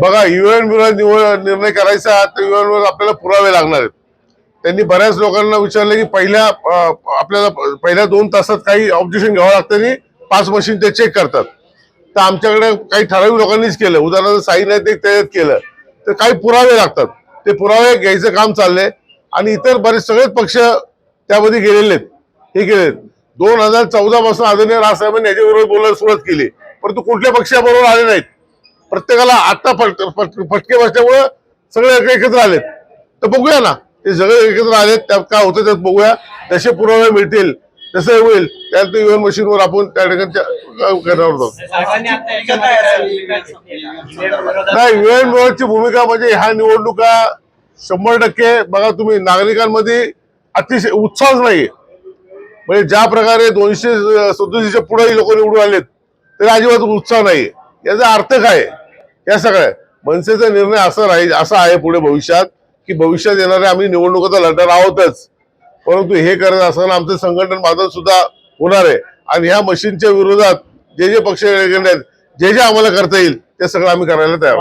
बघा युएन विरोधात निवड निर्णय करायचा तर युएन वर आपल्याला पुरावे लागणार आहेत. त्यांनी बऱ्याच लोकांना विचारलं की पहिल्या आपल्याला पहिल्या दोन तासात काही ऑब्जेक्शन घ्यावं लागतं आणि पाच मशीन ते चेक करतात. तर आमच्याकडे काही ठराविक लोकांनीच केलं. उदाहरणार्थ साई नाही ते त्याच्यात केलं. तर काही पुरावे लागतात. ते पुरावे घ्यायचं काम चाललंय. आणि इतर बरेच सगळेच पक्ष त्यामध्ये गेलेले आहेत. हे गेलेत दोन हजार चौदा पासून आदरणीय राजसाहेबांनी याच्याबरोबर बोलायला सुरुवात केली. परंतु कुठल्या पक्षाबरोबर आले नाहीत. प्रत्येकाला आता फट- फट- फटके बसल्यामुळं सगळे एक- एकत्र आलेत. तर बघूया ना ते सगळे एकत्र आलेत त्यात काय होतं त्यात बघूया. जसे पुरावे मिळतील जसं होईल. त्यात युएन मशीनवर आपण त्या ठिकाणी करणार होतो. नाही युएन विरोधाची भूमिका म्हणजे ह्या निवडणुका शंभर टक्के बघा तुम्ही नागरिकांमध्ये अतिशय उत्साहच नाही म्हणजे ज्या प्रकारे दोनशे सदोतीसच्या पुढे लोक निवडून आलेत तरी अजिबात उत्साह नाही याचा अर्थ काय? या सगळ्या. मनसेचा निर्णय असा राहील असा आहे पुढे भविष्यात की भविष्यात येणाऱ्या आम्ही निवडणुका लढणार आहोतच परंतु हे करत असताना आमचं संघटन बांधण सुद्धा होणार आहे. आणि ह्या मशीनच्या विरोधात जे जे पक्ष आहेत जे जे आम्हाला करता येईल ते सगळं आम्ही करायला तयार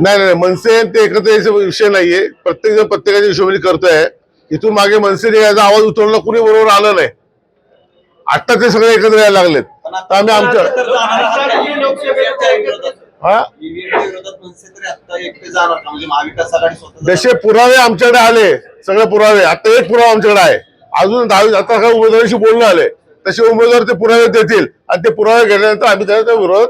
नाही नाही मनसे ते एकत्र यायचा विषय नाहीये. प्रत्येक जण प्रत्येकाच्या हिशोबाने करतोय. इथून मागे मनसेने याचा आवाज उतरवला कुणी बरोबर आलं नाही. आता ते सगळे एकत्र यायला लागलेत. तर आम्ही आमच्या म्हणजे जसे पुरावे आमच्याकडे आले सगळे पुरावे. आता एक पुरावा आमच्याकडे आहे. अजून दहावी आता काय उमेदवाराशी बोलणं आले. तसे उमेदवार ते पुरावे देतील. आणि ते पुरावे घेतल्यानंतर आम्ही त्याचा विरोध